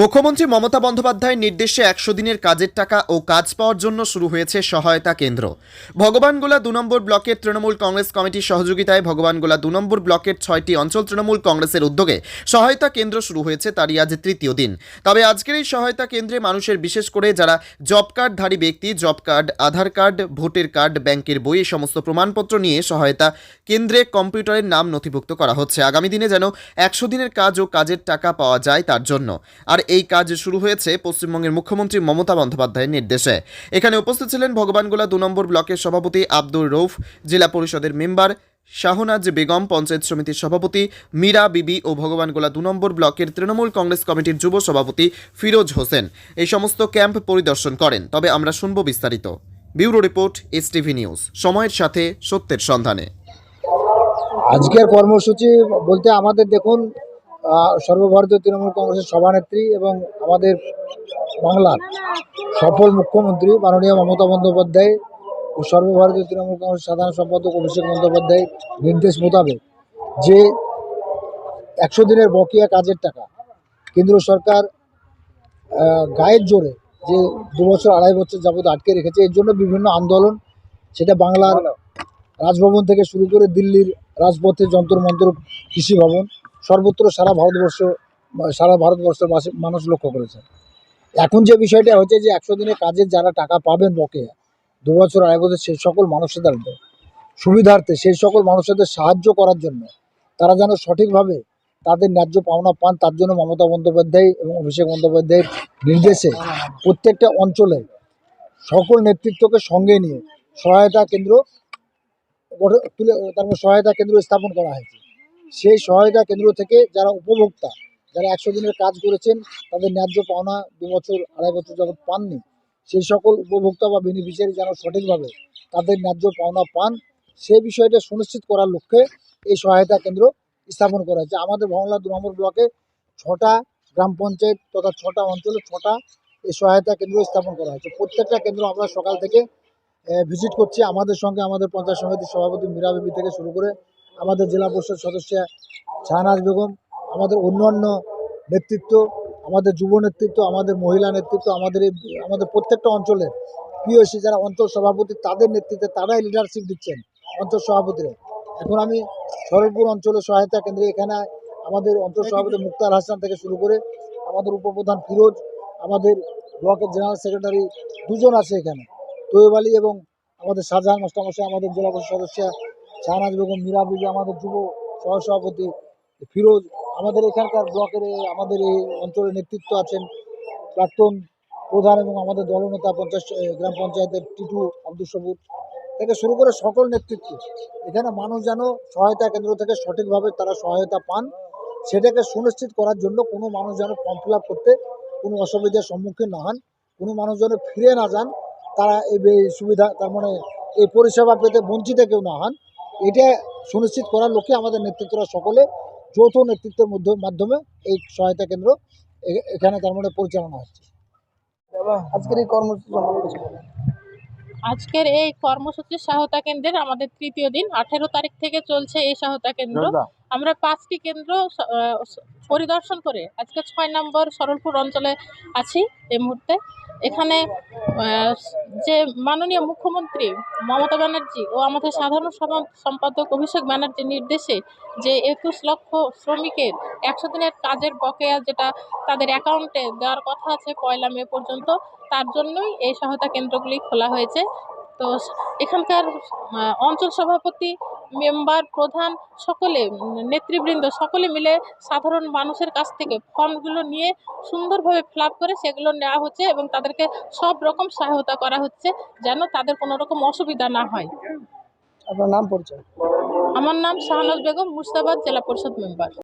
মুখ্যমন্ত্রী মমতা বন্দ্যোপাধ্যায়ের নির্দেশে একশো দিনের কাজের টাকা ও কাজ পাওয়ার জন্য শুরু হয়েছে সহায়তা কেন্দ্র। ভগবানগোলা দু নম্বর ব্লকের তৃণমূল কংগ্রেস কমিটির সহযোগিতায় ভগবানগোলা দু নম্বর ব্লকের ছয়টি অঞ্চল তৃণমূল কংগ্রেসের উদ্যোগে সহায়তা কেন্দ্র শুরু হয়েছে তারই আজ তৃতীয় দিন। তবে আজকের এই সহায়তা কেন্দ্রে মানুষের বিশেষ করে যারা জব কার্ডধারী ব্যক্তি, জব কার্ড, আধার কার্ড, ভোটের কার্ড, ব্যাংকের বই সমস্ত প্রমাণপত্র নিয়ে সহায়তা কেন্দ্রে কম্পিউটারের নাম নথিভুক্ত করা হচ্ছে। আগামী দিনে যেন একশো দিনের কাজ ও কাজের টাকা পাওয়া যায় তার জন্য। আর এই কাজ শুরু হয়েছে পশ্চিমবঙ্গের মুখ্যমন্ত্রী মমতা বন্দ্যোপাধ্যায়ের নির্দেশে। এখানে উপস্থিত ছিলেন ভগবানগোলা দু নম্বর ব্লকের সভাপতি আব্দুর রৌফ জেলা পরিষদের মেম্বার শাহনাজ বেগম, পঞ্চায়েত সমিতির সভাপতি মীরা বিবি ও ভগবানগোলা দু নম্বর ব্লকের তৃণমূল কংগ্রেস কমিটির যুব সভাপতি ফিরোজ হোসেন। এই সমস্ত ক্যাম্প পরিদর্শন করেন। তবে আমরা শুনব বিস্তারিত। Bureau report S TV news. সময়ের সাথে সত্যের সন্ধানে। আজকের কর্মসূচি বলতে আমাদের দেখুন সর্বভারতীয় তৃণমূল কংগ্রেসের সভানেত্রী এবং আমাদের বাংলার সফল মুখ্যমন্ত্রী মাননীয় মমতা বন্দ্যোপাধ্যায় ও সর্বভারতীয় তৃণমূল কংগ্রেস সাধারণ সম্পাদক অভিষেক বন্দ্যোপাধ্যায় নির্দেশ মোতাবেক যে একশো দিনের বকেয়া কাজের টাকা কেন্দ্র সরকার গায়ের জোরে যে দু বছর আড়াই বছর যাবত আটকে রেখেছে এর জন্য বিভিন্ন আন্দোলন সেটা বাংলার রাজভবন থেকে শুরু করে দিল্লির রাজপথে যন্তর মন্তর কৃষি ভবন সর্বত্র সারা ভারতবর্ষ, সারা ভারতবর্ষের মানুষ লক্ষ্য করেছে। এখন যে বিষয়টা হচ্ছে যে একশো দিনের কাজের যারা টাকা পাবেন বকেয়া, দু বছর আড়াই বছর সেই সকল মানুষদের সুবিধার্থে সেই সকল মানুষদের সাহায্য করার জন্য তারা যেন সঠিকভাবে তাদের ন্যায্য পাওনা পান, তার জন্য মমতা বন্দ্যোপাধ্যায় এবং অভিষেক বন্দ্যোপাধ্যায়ের নির্দেশে প্রত্যেকটা অঞ্চলে সকল নেতৃত্বকে সঙ্গে নিয়ে সহায়তা কেন্দ্র তুলে তারপর সহায়তা কেন্দ্র স্থাপন করা হয়েছে। সেই সহায়তা কেন্দ্র থেকে যারা উপভোক্তা, যারা একশো দিনের কাজ করেছেন, তাদের ন্যায্য পাওনা দু বছর, আড়াই বছর যাবৎ পাননি। সেই সকল উপভোক্তা বা বেনিফিশিয়ারি যেন সঠিকভাবে তাদের ন্যায্য পাওনা পান সেই বিষয়টা সুনিশ্চিত করার লক্ষ্যে এই সহায়তা কেন্দ্র স্থাপন করা হয়েছে। আমাদের ভংলা দু নম্বর ব্লকে ছটা গ্রাম পঞ্চায়েত তথা ছটা অঞ্চলে ছটা এই সহায়তা কেন্দ্র স্থাপন করা হয়েছে। প্রত্যেকটা কেন্দ্র আমরা সকাল থেকে ভিজিট করছি। আমাদের সঙ্গে আমাদের পঞ্চায়েত সমিতির সভাপতি মীরা বিবি থেকে শুরু করে আমাদের জেলা পরিষদ সদস্য শাহনাজ বেগম, আমাদের অন্যান্য নেতৃত্ব, আমাদের যুব নেতৃত্ব, আমাদের মহিলা নেতৃত্ব, আমাদের আমাদের প্রত্যেকটা অঞ্চলের পিওসি যারা অঞ্চল সভাপতি তাদের নেতৃত্বে তারাই লিডারশিপ দিচ্ছেন অঞ্চল সভাপতিরা এখন আমি সরলপুর অঞ্চলের সহায়তা কেন্দ্রে এখানে আমাদের অঞ্চল সভাপতি মুক্তার হাসান থেকে শুরু করে আমাদের উপপ্রধান ফিরোজ, আমাদের ব্লকের জেনারেল সেক্রেটারি দুজন আছে এখানে। তৈব আলী এবং আমাদের শাহজাহান মাস্টারমশাই আমাদের জেলা পরিষদ সদস্য শাহনাজ বেগম, মীরা বিবি আমাদের যুব সহসভাপতি ফিরোজ, আমাদের এখানকার ব্লকের আমাদের এই অঞ্চলের নেতৃত্ব আছেন প্রাক্তন প্রধান এবং আমাদের দলনেতা পঞ্চায়েত গ্রাম পঞ্চায়েতের টিটু আব্দুল সবুর। থেকে শুরু করে সকল নেতৃত্ব। এখানে মানুষ যেন সহায়তা কেন্দ্র থেকে সঠিকভাবে তারা সহায়তা পান, সেটাকে সুনিশ্চিত করার জন্য কোনো মানুষ যেন ফর্ম ফিল করতে কোনো অসুবিধার সম্মুখীন না হন, কোনো মানুষ যেন ফিরে না যান, তারা এই সুবিধা, তার মানে এই পরিষেবা পেতে বঞ্চিত কেউ না হন। এটা সুনিশ্চিত করার লক্ষ্যে আমাদের নেতৃত্বরা সকলে যৌথ নেতৃত্বের মধ্যে মাধ্যমে এই সহায়তা কেন্দ্র এখানে তার মানে পরিচালনা হচ্ছে। আজকের এই কর্মসূচি। আজকের এই কর্মসূচি সহায়তা কেন্দ্রের আমাদের তৃতীয় দিন আঠেরো তারিখ থেকে চলছে এই সহায়তা কেন্দ্র। আমরা পাঁচটি কেন্দ্র পরিদর্শন করে আজকে ছয় নম্বর সরলপুর অঞ্চলে আছি এই মুহূর্তে। এখানে যে মাননীয় মুখ্যমন্ত্রী মমতা ব্যানার্জি ও আমাদের সাধারণ সম্পাদক অভিষেক ব্যানার্জির নির্দেশে যে একুশ লক্ষ শ্রমিকের একশো দিনের কাজের বকেয়া যেটা তাদের অ্যাকাউন্টে দেওয়ার কথা আছে পয়লা মে পর্যন্ত, তার জন্যই এই সহায়তা কেন্দ্রগুলি খোলা হয়েছে। তো এখানকার অঞ্চল সভাপতি মেম্বার প্রধান সকলে নেতৃবৃন্দ সকলে মিলে সাধারণ মানুষের কাছ থেকে ফর্মগুলো নিয়ে সুন্দরভাবে ফিল করে সেগুলো নেওয়া হচ্ছে এবং তাদেরকে সব রকম সহায়তা করা হচ্ছে যেন তাদের কোনো রকম অসুবিধা না হয়। আপনার নাম পরিচয়? আমার নাম শাহনাজ বেগম মুর্শিদাবাদ জেলা পরিষদ মেম্বার।